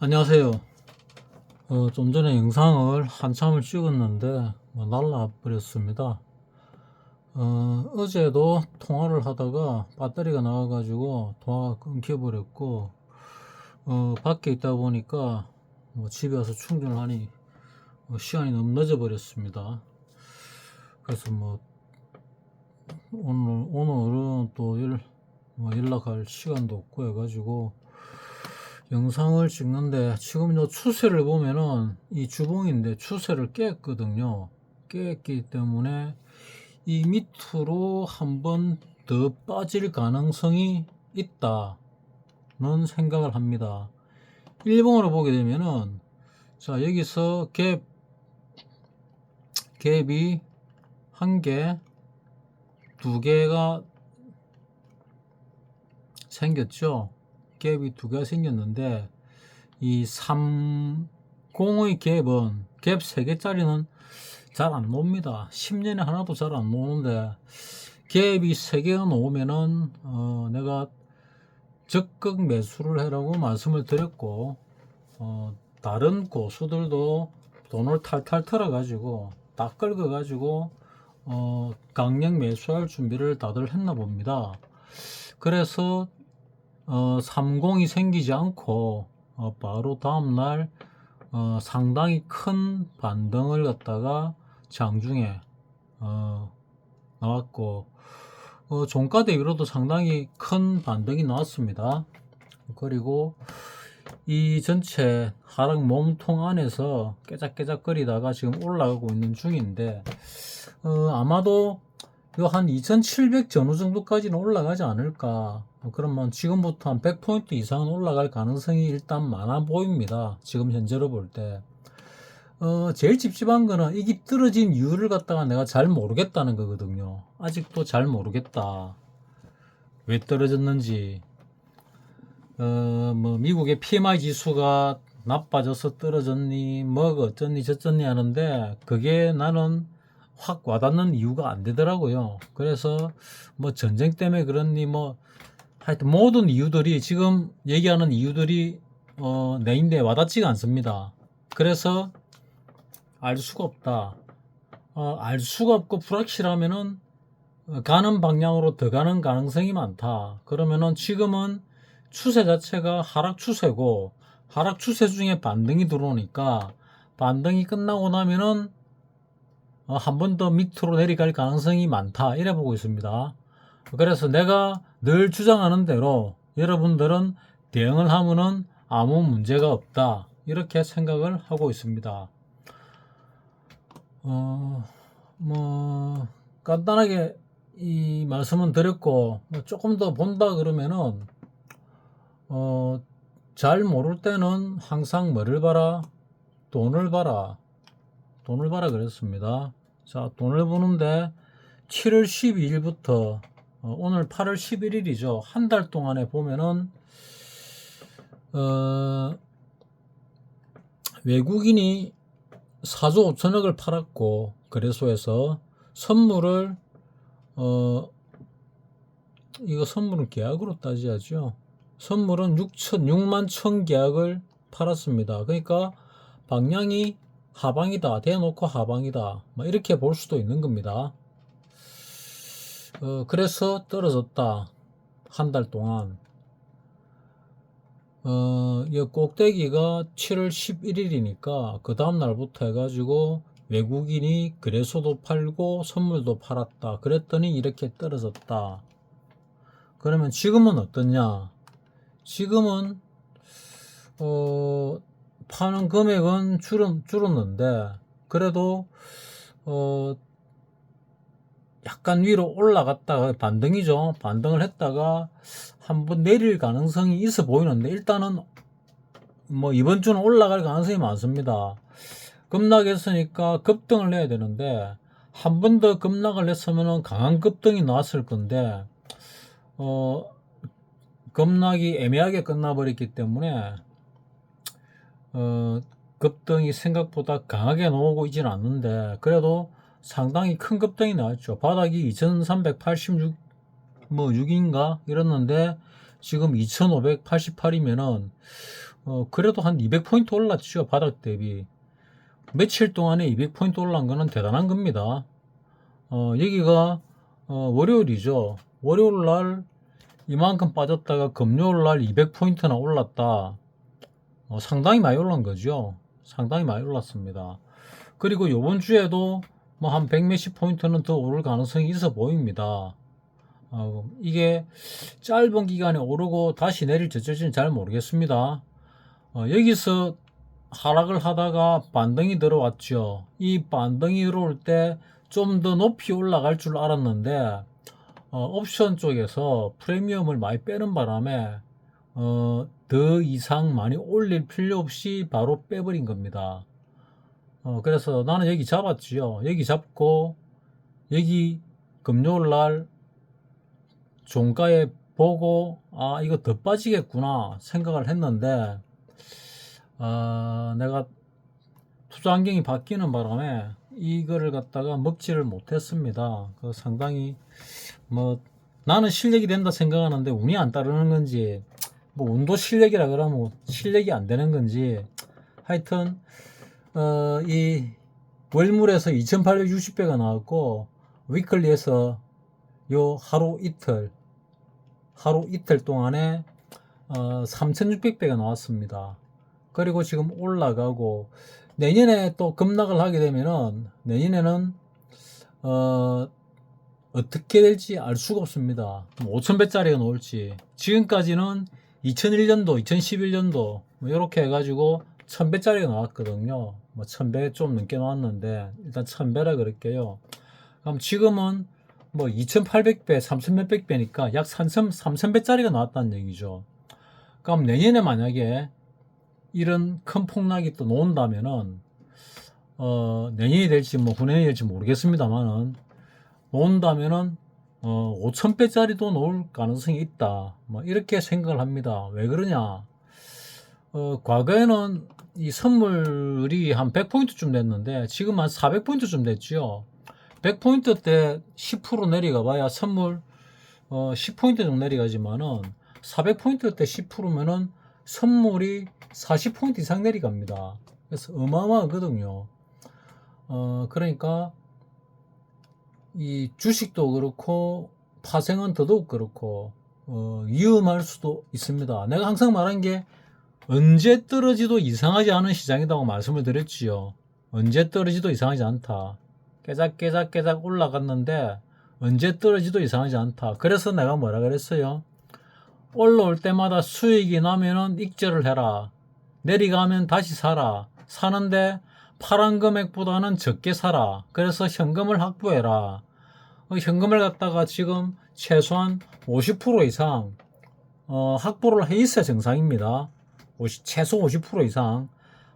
안녕하세요. 어, 좀 전에 영상을 한참을 찍었는데 뭐 날라 버렸습니다. 어, 어제도 통화를 하다가 배터리가 나와가지고 통화가 끊겨버렸고 어, 밖에 있다 보니까 뭐 집에 와서 충전을 하니 뭐 시간이 너무 늦어버렸습니다. 그래서 뭐 오늘 오늘은 또 연, 뭐 연락할 시간도 없고 해가지고 영상을 찍는데 지금 요 추세를 보면은 이 주봉인데 추세를 깼거든요. 깼기 때문에 이 밑으로 한 번 더 빠질 가능성이 있다는 생각을 합니다. 일봉으로 보게 되면은 자 여기서 갭 갭이 한 개, 두 개가 생겼죠. 갭이 두 개가 생겼는데 이 3, 0의 갭은 갭 3개짜리는 잘안 나옵니다. 10년에 하나도 잘안 나오는데 갭이 3개가 나오면은 어, 내가 적극 매수를 해라고 말씀을 드렸고 어, 다른 고수들도 돈을 탈탈 털어 가지고 다 긁어 가지고 어, 강력 매수할 준비를 다들 했나 봅니다. 그래서 어, 30이 생기지 않고 어, 바로 다음날 어, 상당히 큰 반등을 갖다가 장중에 어, 나왔고 어, 종가 대비로도 상당히 큰 반등이 나왔습니다. 그리고 이 전체 하락 몸통 안에서 깨작깨작거리다가 지금 올라가고 있는 중인데 어, 아마도 요 한 2700 전후 정도까지는 올라가지 않을까. 어, 그러면 지금부터 한 100포인트 이상은 올라갈 가능성이 일단 많아 보입니다. 지금 현재로 볼 때. 어, 제일 찝찝한 거는 이게 떨어진 이유를 갖다가 내가 잘 모르겠다는 거거든요. 아직도 잘 모르겠다. 왜 떨어졌는지. 어, 뭐, 미국의 PMI 지수가 나빠져서 떨어졌니, 뭐가 어쩌니 저쩌니 하는데, 그게 나는 확 와닿는 이유가 안 되더라고요. 그래서 뭐 전쟁 때문에 그렇니 뭐 하여튼 모든 이유들이 지금 얘기하는 이유들이 어, 내 인대에 와닿지가 않습니다. 그래서 알 수가 없다. 어, 알 수가 없고 불확실하면은 어, 가는 방향으로 더 가는 가능성이 많다. 그러면은 지금은 추세 자체가 하락 추세고 하락 추세 중에 반등이 들어오니까 반등이 끝나고 나면은 어, 한 번 더 밑으로 내려갈 가능성이 많다 이래 보고 있습니다. 그래서 내가 늘 주장하는 대로 여러분들은 대응을 하면은 아무 문제가 없다 이렇게 생각을 하고 있습니다. 어, 뭐 간단하게 이 말씀은 드렸고 뭐 조금 더 본다 그러면은 어, 잘 모를 때는 항상 뭐를 봐라 돈을 봐라 돈을 봐라 그랬습니다. 자, 돈을 버는데 7월 12일부터 어, 오늘 8월 11일이죠. 한 달 동안에 보면은 어, 외국인이 4조 5천억을 팔았고 거래소에서 선물을 어, 이거 선물은 계약으로 따져야죠. 선물은 6천 6만 천 계약을 팔았습니다. 그러니까 방향이 하방이다 대놓고 하방이다 뭐 이렇게 볼 수도 있는 겁니다. 어, 그래서 떨어졌다 한 달 동안. 어, 이 꼭대기가 7월 11일이니까 그 다음 날부터 해가지고 외국인이 그래서도 팔고 선물도 팔았다 그랬더니 이렇게 떨어졌다. 그러면 지금은 어떠냐? 지금은 어, 파는 금액은 줄은, 줄었는데, 그래도, 어, 약간 위로 올라갔다가 반등이죠. 반등을 했다가 한번 내릴 가능성이 있어 보이는데, 일단은 뭐 이번 주는 올라갈 가능성이 많습니다. 급락했으니까 급등을 해야 되는데, 한 번 더 급락을 했으면 강한 급등이 나왔을 건데, 어, 급락이 애매하게 끝나버렸기 때문에, 어, 급등이 생각보다 강하게 나오고 있지는 않는데 그래도 상당히 큰 급등이 나왔죠. 바닥이 2386, 뭐 6인가 이랬는데 지금 2588이면은 어, 그래도 한 200포인트 올랐죠. 바닥 대비. 며칠 동안에 200포인트 올라간 거는 대단한 겁니다. 어, 여기가 어, 월요일이죠. 월요일 날 이만큼 빠졌다가 금요일 날 200포인트나 올랐다. 어, 상당히 많이 올란 거죠. 상당히 많이 올랐습니다. 그리고 요번 주에도 뭐 한 100몇십 포인트는 더 오를 가능성이 있어 보입니다. 어, 이게 짧은 기간에 오르고 다시 내릴지 어쩔지는 잘 모르겠습니다. 어, 여기서 하락을 하다가 반등이 들어왔죠. 이 반등이 들어올 때 좀 더 높이 올라갈 줄 알았는데 어, 옵션 쪽에서 프리미엄을 많이 빼는 바람에 어, 더 이상 많이 올릴 필요 없이 바로 빼버린 겁니다. 어, 그래서 나는 여기 잡았지요. 여기 잡고 여기 금요일 날 종가에 보고 아 이거 더 빠지겠구나 생각을 했는데 아 내가 투자 환경이 바뀌는 바람에 이거를 갖다가 먹지를 못했습니다. 그 상당히 뭐 나는 실력이 된다 생각하는데 운이 안 따르는 건지 뭐 운도 실력이라 그러면 실력이 안 되는 건지 하여튼 어, 이 월물에서 2860배가 나왔고 위클리에서 요 하루 이틀 하루 이틀 동안에 어, 3600배가 나왔습니다. 그리고 지금 올라가고 내년에 또 급락을 하게 되면은 내년에는 어, 어떻게 될지 알 수가 없습니다. 5,000배짜리가 나올지 지금까지는 2001년도, 2011년도 뭐 이렇게 해가지고 1000배짜리가 나왔거든요. 뭐 1000배 좀 넘게 나왔는데 일단 1000배라 그럴게요. 그럼 지금은 뭐 2800배, 3000몇 배니까 약 3000, 3000배짜리가 나왔다는 얘기죠. 그럼 내년에 만약에 이런 큰 폭락이 또 나온다면은 어, 내년이 될지 뭐 후년이 될지 모르겠습니다만은 나온다면은 어, 5,000배짜리도 나올 가능성이 있다. 뭐 이렇게 생각을 합니다. 왜 그러냐? 어, 과거에는 이 선물이 한 100포인트쯤 됐는데 지금 한 400포인트쯤 됐죠. 100포인트 때 10% 내려가 봐야 선물 어, 10포인트 정도 내려가지만은 400포인트 때 10%면은 선물이 40포인트 이상 내려갑니다. 그래서 어마어마하거든요. 어, 그러니까 이 주식도 그렇고 파생은 더더욱 그렇고 어, 위험할 수도 있습니다. 내가 항상 말한 게 언제 떨어지도 이상하지 않은 시장이라고 말씀을 드렸지요. 언제 떨어지도 이상하지 않다. 깨작깨작깨작 올라갔는데 언제 떨어지도 이상하지 않다. 그래서 내가 뭐라 그랬어요? 올라올 때마다 수익이 나면은 익절을 해라. 내려가면 다시 사라. 사는데 파란 금액보다는 적게 사라. 그래서 현금을 확보해라. 어, 현금을 갖다가 지금 최소한 50% 이상 어, 확보를 해 있어야 정상입니다. 50, 최소 50% 이상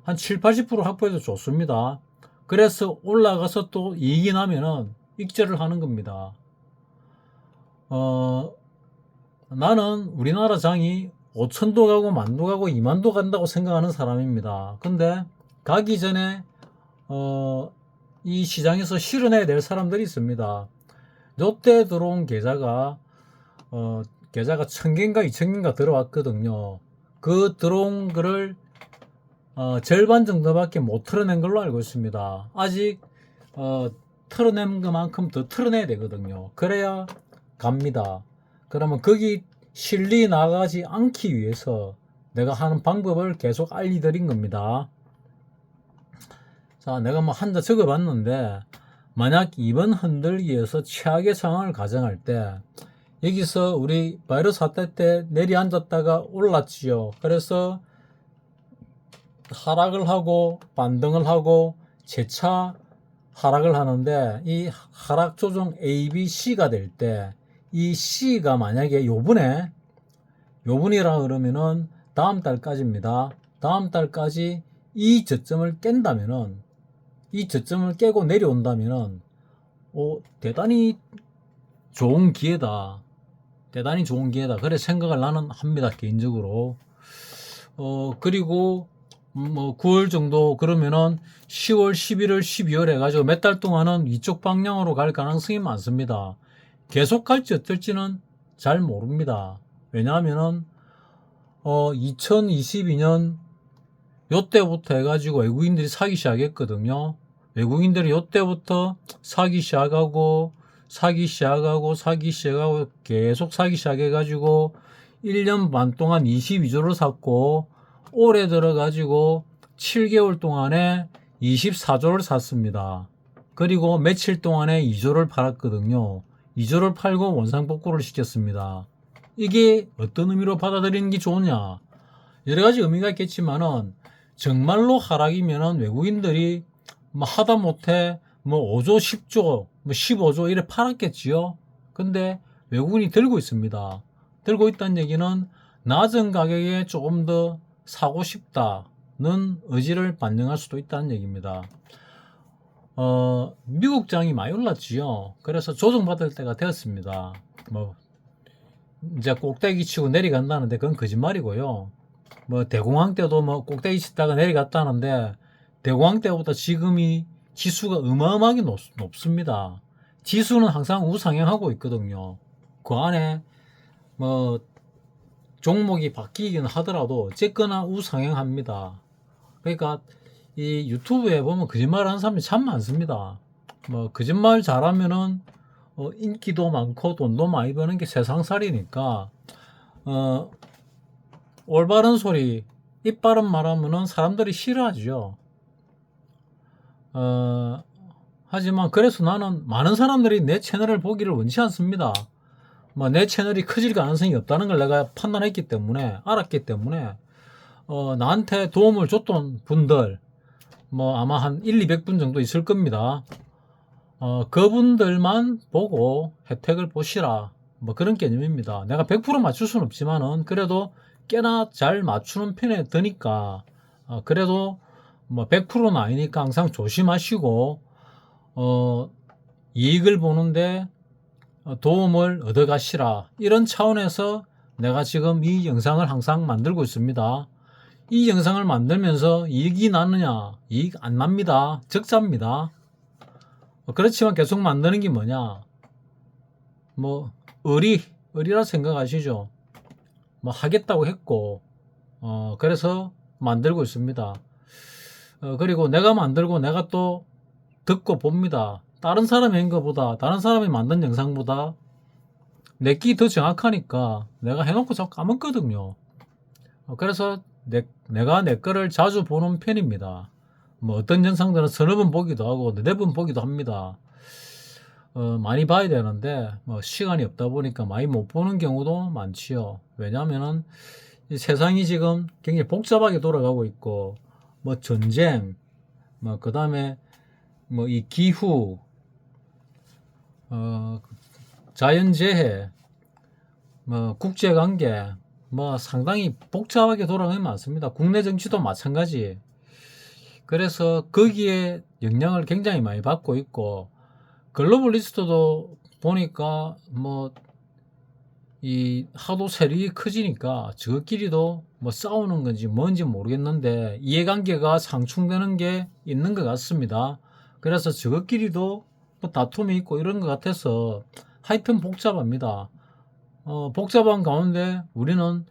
한 7, 80% 확보해도 좋습니다. 그래서 올라가서 또 이익이 나면은 익절을 하는 겁니다. 어, 나는 우리나라 장이 5천도 가고 만도 가고 2만도 간다고 생각하는 사람입니다. 근데 가기 전에 어, 이 시장에서 실현해야 될 사람들이 있습니다. 요때 들어온 계좌가 어, 계좌가 천 개인가 이천 개인가 들어왔거든요. 그 들어온 거를 어, 절반 정도밖에 못 털어낸 걸로 알고 있습니다. 아직 어, 털어낸 것만큼 더 털어내야 되거든요. 그래야 갑니다. 그러면 거기 실리 나가지 않기 위해서 내가 하는 방법을 계속 알려드린 겁니다. 자, 내가 뭐 한 자 적어봤는데 만약 이번 흔들기에서 최악의 상황을 가정할 때 여기서 우리 바이러스 사태 때 내려앉았다가 올랐지요. 그래서 하락을 하고 반등을 하고 재차 하락을 하는데 이 하락 조정 A, B, C가 될 때 이 C가 만약에 요번에 요번이라 그러면은 다음 달까지입니다. 다음 달까지 이 저점을 깬다면은 이 저점을 깨고 내려온다면은 오, 대단히 좋은 기회다. 대단히 좋은 기회다. 그래 생각을 나는 합니다. 개인적으로. 어, 그리고 뭐 9월 정도 그러면은 10월, 11월, 12월 해가지고 몇 달 동안은 이쪽 방향으로 갈 가능성이 많습니다. 계속 갈지 어떨지는 잘 모릅니다. 왜냐하면은 어 2022년 요때부터 해가지고 외국인들이 사기 시작했거든요. 외국인들이 요때부터 사기 시작하고 사기 시작하고 사기 시작하고 계속 사기 시작해가지고 1년 반 동안 22조를 샀고 올해 들어가지고 7개월 동안에 24조를 샀습니다. 그리고 며칠 동안에 2조를 팔았거든요. 2조를 팔고 원상복구를 시켰습니다. 이게 어떤 의미로 받아들이는 게 좋냐? 여러 가지 의미가 있겠지만은 정말로 하락이면은 외국인들이 뭐 하다 못해 뭐 5조, 10조, 뭐 15조 이래 팔았겠지요. 근데 외국인이 들고 있습니다. 들고 있다는 얘기는 낮은 가격에 조금 더 사고 싶다는 의지를 반영할 수도 있다는 얘기입니다. 어, 미국 장이 많이 올랐지요. 그래서 조정받을 때가 되었습니다. 뭐, 이제 꼭대기 치고 내려간다는데 그건 거짓말이고요. 뭐, 대공황 때도 뭐 꼭대기 치다가 내려갔다는데 대공황 때보다 지금이 지수가 어마어마하게 높, 높습니다. 지수는 항상 우상향하고 있거든요. 그 안에 뭐 종목이 바뀌긴 하더라도 어쨌거나 우상향합니다. 그러니까 이 유튜브에 보면 거짓말 하는 사람이 참 많습니다. 뭐 거짓말 잘하면은 어, 인기도 많고 돈도 많이 버는 게 세상살이니까 어, 올바른 소리, 입바른 말하면은 사람들이 싫어하죠. 어, 하지만 그래서 나는 많은 사람들이 내 채널을 보기를 원치 않습니다. 뭐 내 채널이 커질 가능성이 없다는 걸 내가 판단했기 때문에 알았기 때문에 어, 나한테 도움을 줬던 분들 뭐 아마 한 1, 200분 정도 있을 겁니다. 어, 그분들만 보고 혜택을 보시라. 뭐 그런 개념입니다. 내가 100% 맞출 수는 없지만은 그래도 꽤나 잘 맞추는 편에 드니까 어, 그래도 뭐 100%는 아니니까 항상 조심하시고 어, 이익을 보는데 어, 도움을 얻어 가시라 이런 차원에서 내가 지금 이 영상을 항상 만들고 있습니다. 이 영상을 만들면서 이익이 나느냐 이익 안 납니다. 적자입니다. 어, 그렇지만 계속 만드는 게 뭐냐 뭐 의리 의리라 생각하시죠. 뭐 하겠다고 했고 어 그래서 만들고 있습니다. 어, 그리고 내가 만들고 내가 또 듣고 봅니다. 다른 사람이 한 것보다 다른 사람이 만든 영상보다 내 끼 더 정확하니까 내가 해놓고 자꾸 까먹거든요. 어, 그래서 내, 내가 내 거를 자주 보는 편입니다. 뭐 어떤 영상들은 서너 번 보기도 하고 네 번 보기도 합니다. 어, 많이 봐야 되는데 뭐 시간이 없다 보니까 많이 못 보는 경우도 많지요. 왜냐하면은 이 세상이 지금 굉장히 복잡하게 돌아가고 있고 뭐 전쟁, 뭐 그다음에 뭐 이 기후, 어 자연재해, 뭐 국제관계, 뭐 상당히 복잡하게 돌아가는 게 많습니다. 국내 정치도 마찬가지. 그래서 거기에 영향을 굉장히 많이 받고 있고 글로벌리스트도 보니까 뭐 이 하도 세력이 커지니까 저끼리도 뭐 싸우는 건지 뭔지 모르겠는데 이해관계가 상충되는 게 있는 것 같습니다. 그래서 저끼리도 뭐 다툼이 있고 이런 것 같아서 하여튼 복잡합니다. 어, 복잡한 가운데 우리는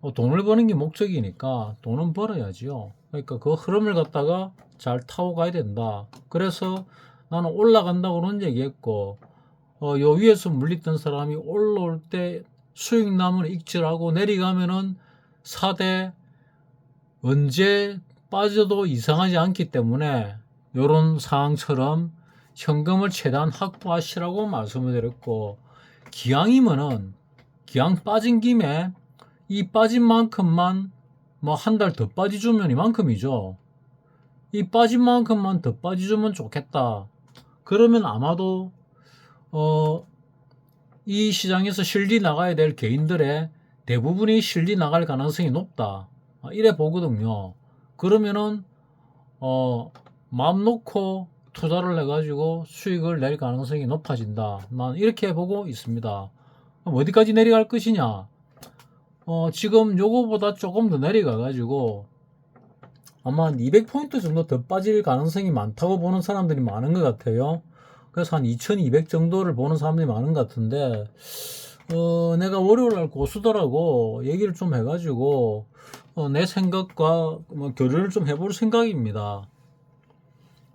어, 돈을 버는 게 목적이니까 돈은 벌어야지요. 그러니까 그 흐름을 갖다가 잘 타고 가야 된다. 그래서 나는 올라간다고 그런 얘기했고, 어, 요 위에서 물리던 사람이 올라올 때 수익 나면 익절하고 내려가면은 사대 언제 빠져도 이상하지 않기 때문에 요런 상황처럼 현금을 최대한 확보하시라고 말씀을 드렸고, 기왕이면은, 기왕 빠진 김에 이 빠진 만큼만 뭐 한 달 더 빠져주면 이만큼이죠. 이 빠진 만큼만 더 빠져주면 좋겠다. 그러면 아마도 어, 이 시장에서 실리 나가야 될 개인들의 대부분이 실리 나갈 가능성이 높다. 아, 이래 보거든요. 그러면은 어, 마음 놓고 투자를 해가지고 수익을 낼 가능성이 높아진다. 난 이렇게 보고 있습니다. 어디까지 내려갈 것이냐? 어, 지금 요거보다 조금 더 내려가가지고 아마 한 200포인트 정도 더 빠질 가능성이 많다고 보는 사람들이 많은 것 같아요. 그래서 한 2200 정도를 보는 사람들이 많은 것 같은데, 어, 내가 월요일 날 고수들하고 얘기를 좀 해가지고, 어, 내 생각과 뭐 교류를 좀 해볼 생각입니다.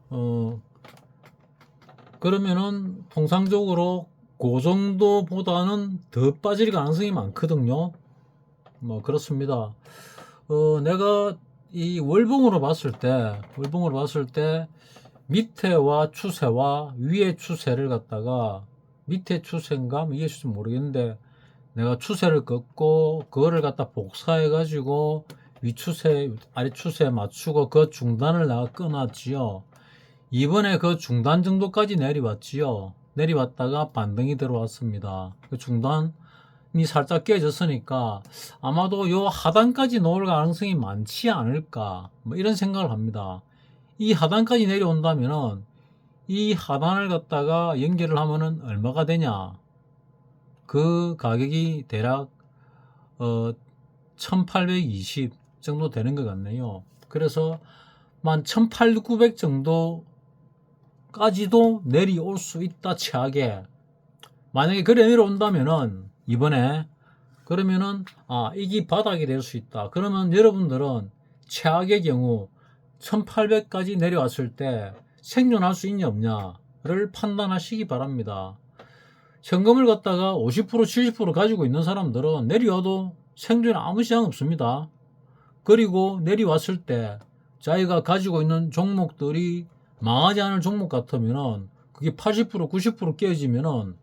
어, 그러면은 통상적으로 그 정도보다는 더 빠질 가능성이 많거든요. 뭐 그렇습니다. 어, 내가 이 월봉으로 봤을 때, 월봉으로 봤을 때 밑에와 추세와 위의 추세를 갖다가 밑에 추세인가 위의 추세 모르겠는데 내가 추세를 긋고 그거를 갖다 복사해 가지고 위 추세 아래 추세에 맞추고 그 중단을 내가 끊었지요. 이번에 그 중단 정도까지 내려왔지요. 내려왔다가 반등이 들어왔습니다. 그 중단이 살짝 깨졌으니까 아마도 요 하단까지 놓을 가능성이 많지 않을까 뭐 이런 생각을 합니다. 이 하단까지 내려온다면은 이 하단을 갖다가 연결을 하면은 얼마가 되냐? 그 가격이 대략 어 1820 정도 되는 것 같네요. 그래서 만 1800, 정도 까지도 내려올 수 있다 최악에 만약에 그래 내려온다면은 이번에 그러면은 아 이게 바닥이 될 수 있다 그러면 여러분들은 최악의 경우 1800까지 내려왔을 때 생존할 수 있냐 없냐를 판단하시기 바랍니다 현금을 갖다가 50% 70% 가지고 있는 사람들은 내려와도 생존에 아무 시장 없습니다 그리고 내려왔을 때 자기가 가지고 있는 종목들이 망하지 않을 종목 같으면은 그게 80% 90% 깨지면은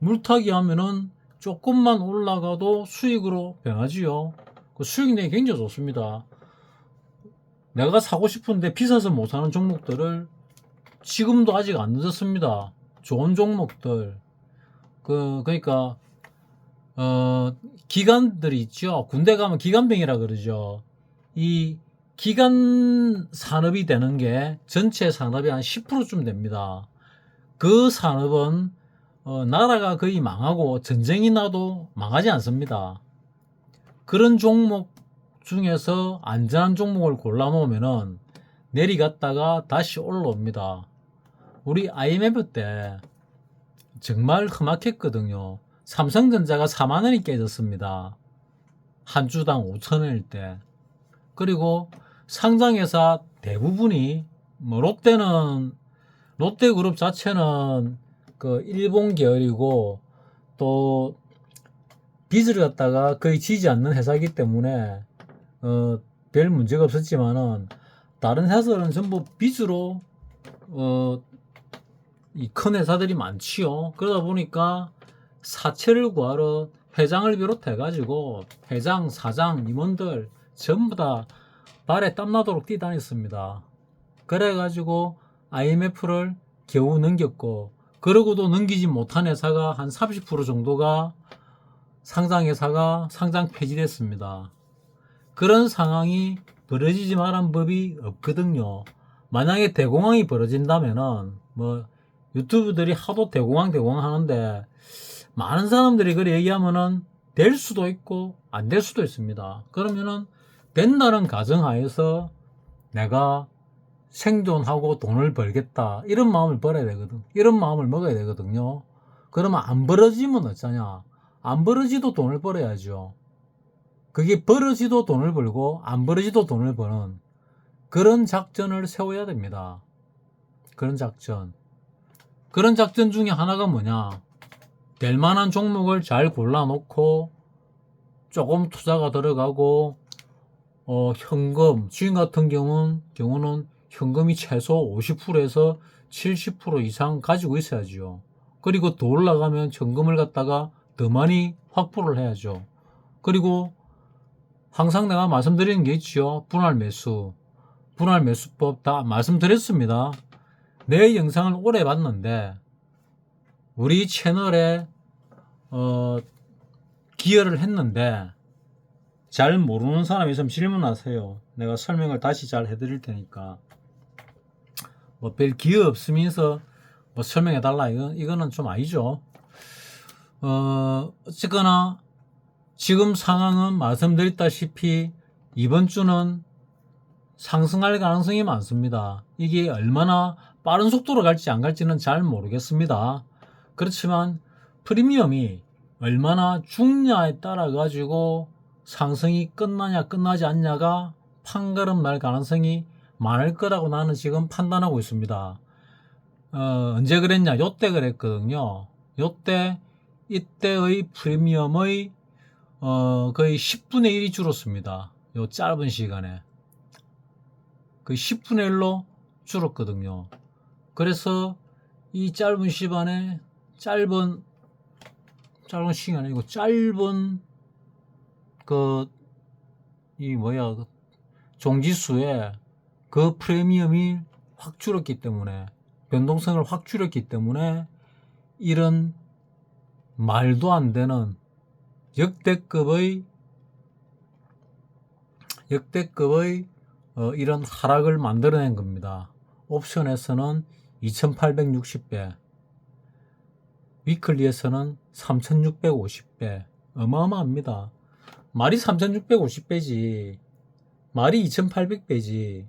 물타기 하면은 조금만 올라가도 수익으로 변하지요. 그 수익 내기 굉장히 좋습니다. 내가 사고 싶은데 비싸서 못 사는 종목들을 지금도 아직 안 늦었습니다. 좋은 종목들. 그, 그러니까, 어, 기관들이 있죠. 군대 가면 기관병이라 그러죠. 이 기간 산업이 되는 게 전체 산업의 한 10%쯤 됩니다. 그 산업은 어, 나라가 거의 망하고 전쟁이 나도 망하지 않습니다. 그런 종목 중에서 안전한 종목을 골라 놓으면은 내리갔다가 다시 올라옵니다. 우리 IMF 때 정말 험악했거든요. 삼성전자가 4만 원이 깨졌습니다. 한 주당 5천 원일 때. 그리고 상장회사 대부분이 뭐 롯데는 롯데그룹 자체는 그 일본 계열이고 또 빚을 갖다가 거의 지지 않는 회사이기 때문에 어, 별 문제가 없었지만은 다른 회사들은 전부 빚으로 어, 이 큰 회사들이 많지요. 그러다 보니까 사채를 구하러 회장을 비롯해 가지고 회장, 사장, 임원들 전부 다 발에 땀나도록 뛰다녔습니다. 그래 가지고 IMF를 겨우 넘겼고 그러고도 넘기지 못한 회사가 한 30% 정도가 상장 회사가 상장 폐지됐습니다. 그런 상황이 벌어지지 말한 법이 없거든요. 만약에 대공황이 벌어진다면은 뭐 유튜브들이 하도 대공황 대공황 하는데 많은 사람들이 그래 얘기하면은 될 수도 있고 안 될 수도 있습니다. 그러면은 된다는 가정하에서 내가 생존하고 돈을 벌겠다. 이런 마음을 벌어야 되거든. 이런 마음을 먹어야 되거든요. 그러면 안 벌어지면 어쩌냐? 안 벌어지도 돈을 벌어야죠. 그게 벌어지도 돈을 벌고 안 벌어지도 돈을 버는 그런 작전을 세워야 됩니다. 그런 작전 그런 작전 중에 하나가 뭐냐 될 만한 종목을 잘 골라놓고 조금 투자가 들어가고 어, 현금, 주인 같은 경우는, 경우는 현금이 최소 50%에서 70% 이상 가지고 있어야죠. 그리고 더 올라가면 현금을 갖다가 더 많이 확보를 해야죠. 그리고 항상 내가 말씀드리는 게 있죠. 분할 매수. 분할 매수법 다 말씀드렸습니다. 내 영상을 오래 봤는데, 우리 채널에, 어, 기여를 했는데, 잘 모르는 사람이 있으면 질문하세요. 내가 설명을 다시 잘 해드릴 테니까. 뭐 별 기회 없으면서 뭐 설명해 달라 이거 이거는 좀 아니죠. 어 어쨌거나 지금 상황은 말씀드렸다시피 이번 주는 상승할 가능성이 많습니다. 이게 얼마나 빠른 속도로 갈지 안 갈지는 잘 모르겠습니다. 그렇지만 프리미엄이 얼마나 죽냐에 따라 가지고 상승이 끝나냐 끝나지 않냐가 판가름 날 가능성이 많을 거라고 나는 지금 판단하고 있습니다. 어, 언제 그랬냐? 요때 그랬거든요. 요때 이때의 프리미엄의 어, 거의 10분의 1이 줄었습니다. 요 짧은 시간에. 그 10분의 1로 줄었거든요. 그래서 이 짧은 시간에 짧은 짧은 시간이 아니고 짧은 그 이 뭐야 그 종지수에 그 프리미엄이 확 줄었기 때문에 변동성을 확 줄였기 때문에 이런 말도 안 되는 역대급의 역대급의 어, 이런 하락을 만들어낸 겁니다. 옵션에서는 2860배, 위클리에서는 3650배, 어마어마합니다. 말이 3650배지, 말이 2800배지,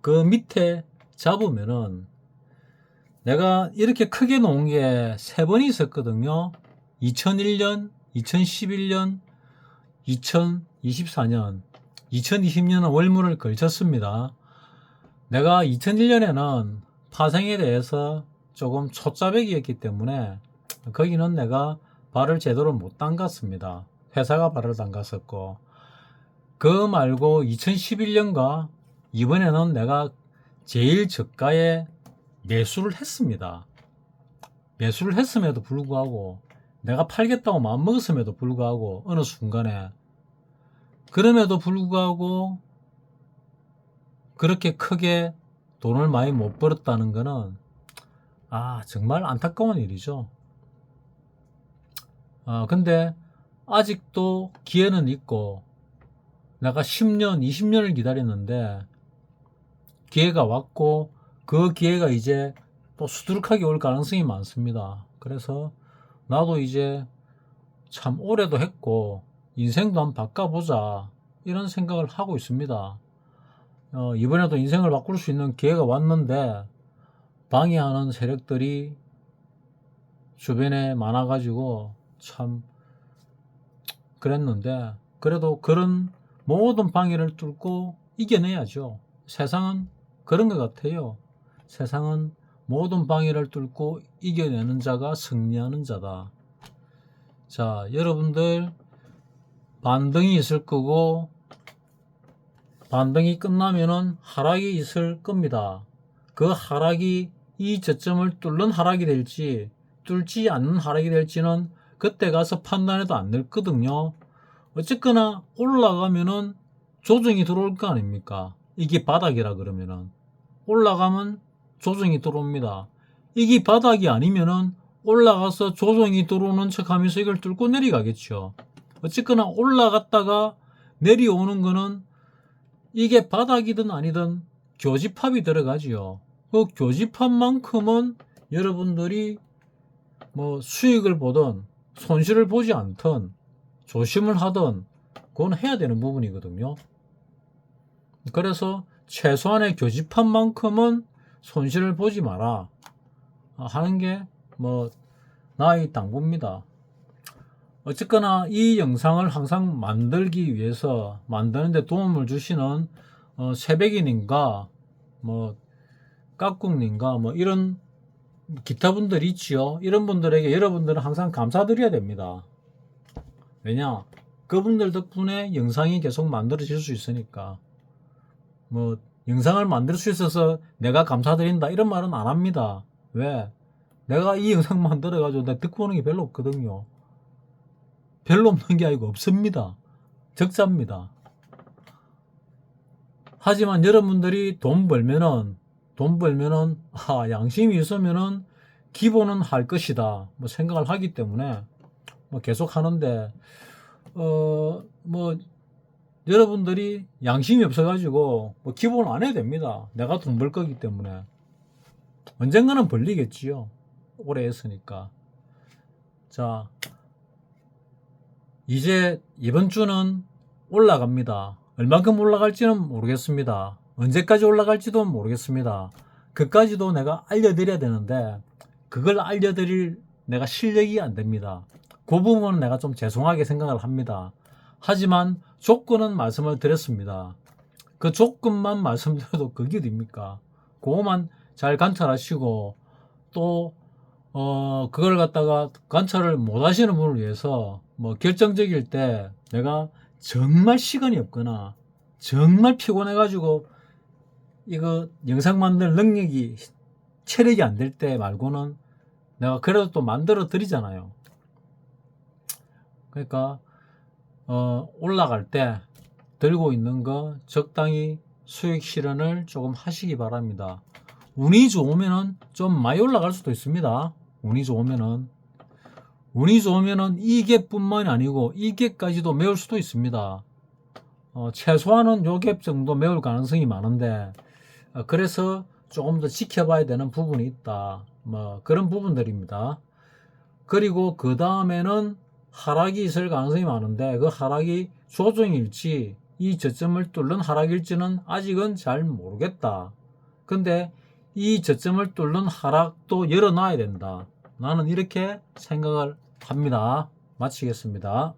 그 밑에 잡으면은 내가 이렇게 크게 놓은 게 세 번이 있었거든요. 2001년, 2011년, 2024년, 2020년은 월물을 걸쳤습니다. 내가 2001년에는 파생에 대해서 조금 초짜배기였기 때문에 거기는 내가 발을 제대로 못 담갔습니다. 회사가 발을 담갔었고 그 말고 2011년과 이번에는 내가 제일 저가에 매수를 했습니다. 매수를 했음에도 불구하고 내가 팔겠다고 마음먹었음에도 불구하고 어느 순간에 그럼에도 불구하고 그렇게 크게 돈을 많이 못 벌었다는 거는 아 정말 안타까운 일이죠. 아 근데 아직도 기회는 있고 내가 10년, 20년을 기다렸는데 기회가 왔고 그 기회가 이제 또 수두룩하게 올 가능성이 많습니다. 그래서 나도 이제 참 오래도 했고 인생도 한번 바꿔보자 이런 생각을 하고 있습니다. 어, 이번에도 인생을 바꿀 수 있는 기회가 왔는데 방해하는 세력들이 주변에 많아가지고 참 그랬는데 그래도 그런 모든 방해를 뚫고 이겨내야죠. 세상은 그런 것 같아요. 세상은 모든 방해를 뚫고 이겨내는 자가 승리하는 자다. 자, 여러분들 반등이 있을 거고 반등이 끝나면은 하락이 있을 겁니다. 그 하락이 이 저점을 뚫는 하락이 될지 뚫지 않는 하락이 될지는 그때 가서 판단해도 안 됐거든요. 어쨌거나 올라가면은 조정이 들어올 거 아닙니까? 이게 바닥이라 그러면은 올라가면 조정이 들어옵니다. 이게 바닥이 아니면은 올라가서 조정이 들어오는 척 하면서 이걸 뚫고 내려가겠죠. 어쨌거나 올라갔다가 내려오는 거는 이게 바닥이든 아니든 교집합이 들어가지요. 그 교집합만큼은 여러분들이 뭐 수익을 보든 손실을 보지 않든 조심을 하든 그건 해야 되는 부분이거든요. 그래서 최소한의 교집합만큼은 손실을 보지 마라 하는 게 뭐 나의 당부입니다. 어쨌거나 이 영상을 항상 만들기 위해서 만드는데 도움을 주시는 어, 새백이님과 뭐 깍꿍님과 뭐 이런 기타 분들이 있지요. 이런 분들에게 여러분들은 항상 감사드려야 됩니다. 왜냐? 그분들 덕분에 영상이 계속 만들어질 수 있으니까. 뭐, 영상을 만들 수 있어서 내가 감사드린다. 이런 말은 안 합니다. 왜? 내가 이 영상 만들어가지고 내가 듣고 오는 게 별로 없거든요. 별로 없는 게 아니고 없습니다. 적자입니다. 하지만 여러분들이 돈 벌면은, 돈 벌면은, 아, 양심이 있으면은 기본은 할 것이다. 뭐 생각을 하기 때문에 뭐 계속 하는데, 어, 뭐, 여러분들이 양심이 없어가지고 뭐 기본 안 해도 됩니다. 내가 돈 벌 거기 때문에. 언젠가는 벌리겠지요. 오래 했으니까. 자, 이제 이번 주는 올라갑니다. 얼만큼 올라갈지는 모르겠습니다. 언제까지 올라갈지도 모르겠습니다. 그까지도 내가 알려드려야 되는데, 그걸 알려드릴 내가 실력이 안 됩니다. 그 부분은 내가 좀 죄송하게 생각을 합니다. 하지만 조건은 말씀을 드렸습니다. 그 조건만 말씀드려도 그게 어딥니까? 그거만 잘 관찰하시고 또 어, 그걸 갖다가 관찰을 못 하시는 분을 위해서 뭐 결정적일 때 내가 정말 시간이 없거나 정말 피곤해가지고 이거 영상 만들 능력이 체력이 안 될 때 말고는 내가 그래도 또 만들어 드리잖아요. 그러니까 어, 올라갈 때 들고 있는 거 적당히 수익 실현을 조금 하시기 바랍니다. 운이 좋으면은 좀 많이 올라갈 수도 있습니다. 운이 좋으면은 운이 좋으면은 이게뿐만이 아니고 이게까지도 메울 수도 있습니다. 어, 최소한은 요갭 정도 메울 가능성이 많은데 어, 그래서 조금 더 지켜봐야 되는 부분이 있다. 뭐 그런 부분들입니다. 그리고 그 다음에는 하락이 있을 가능성이 많은데 그 하락이 조정일지 이 저점을 뚫는 하락일지는 아직은 잘 모르겠다. 근데 이 저점을 뚫는 하락도 열어놔야 된다. 나는 이렇게 생각을 합니다. 마치겠습니다.